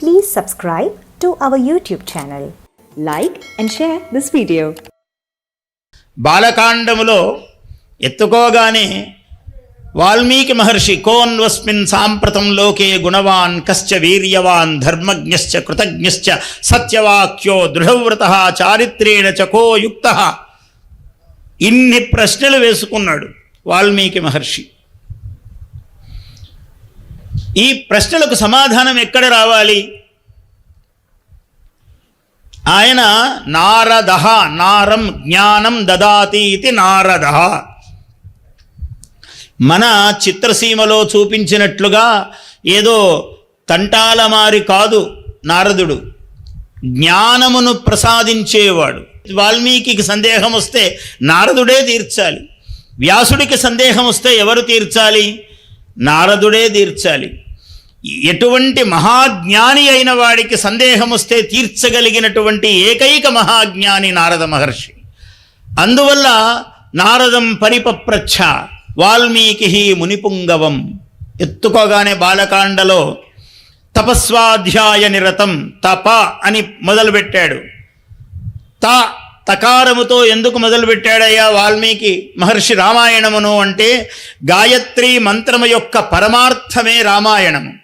Please subscribe to our YouTube channel. Like and share this video. బాలకాండములో ఎత్తుకోగానే వాల్మీకి మహర్షి కోన్వస్మిన్ సాంప్రతం లోకే గుణవాన్ కశ్చ వీర్యవాన్ ధర్మజ్ఞశ్చ కృతజ్ఞశ్చ సత్యవాక్యో దృఢవ్రత చారిత్రేణ చకోయుక్త ఇన్ని ప్రశ్నలు వేసుకున్నాడు వాల్మీకి మహర్షి ఈ ప్రశ్నలకు సమాధానం ఎక్కడ రావాలి? ఆయన నారద నారం జ్ఞానం దదాతి ఇది నారద. మన చిత్రసీమలో చూపించినట్లుగా ఏదో తంటాలమారి కాదు నారదుడు. జ్ఞానమును ప్రసాదించేవాడు. వాల్మీకి సందేహం వస్తే నారదుడే తీర్చాలి. వ్యాసుడికి సందేహం వస్తే ఎవరు తీర్చాలి? నారదుడే తీర్చాలి. ఎటువంటి మహాజ్ఞాని అయిన వాడికి సందేహం వస్తే తీర్చగలిగినటువంటి ఏకైక మహాజ్ఞాని నారద మహర్షి. అందువల్ల నారదం పరిపప్రచ్ఛ వాల్మీకి మునిపుంగవం. ఎత్తుకోగానే బాలకాండలో తపస్వాధ్యాయ నిరతం తప అని మొదలుపెట్టాడు. త తకారముతో ఎందుకు మొదలుపెట్టాడయ్యా వాల్మీకి మహర్షి రామాయణమును అంటే గాయత్రి మంత్రము యొక్క పరమార్థమే రామాయణము.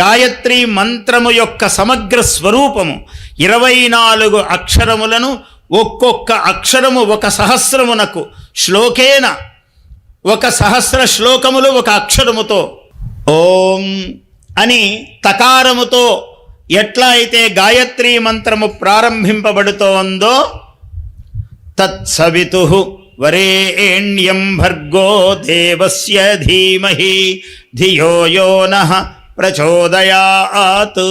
గాయత్రి మంత్రము యొక్క సమగ్ర స్వరూపము. ఇరవై నాలుగు అక్షరములను ఒక్కొక్క అక్షరము ఒక సహస్రమునకు శ్లోకేన ఒక సహస్ర శ్లోకములు ఒక అక్షరముతో. ఓం అని తకారముతో ఎట్లా అయితే గాయత్రి మంత్రము ప్రారంభింపబడుతోందో తత్సవితు వరేణ్యం భర్గో దేవస్య ధీమహి ధియో యో నః ప్రచోదయాత్.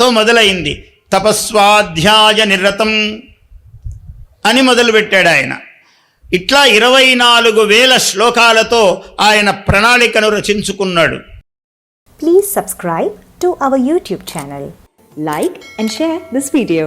తో మొదలైంది. తపస్వాధ్యాయ నిరతం అని మొదలుపెట్టాడు ఆయన ఇట్లా ఇరవై నాలుగు వేల శ్లోకాలతో ఆయన ప్రణాళికను రచించుకున్నాడు. Please subscribe to our YouTube channel like and share this video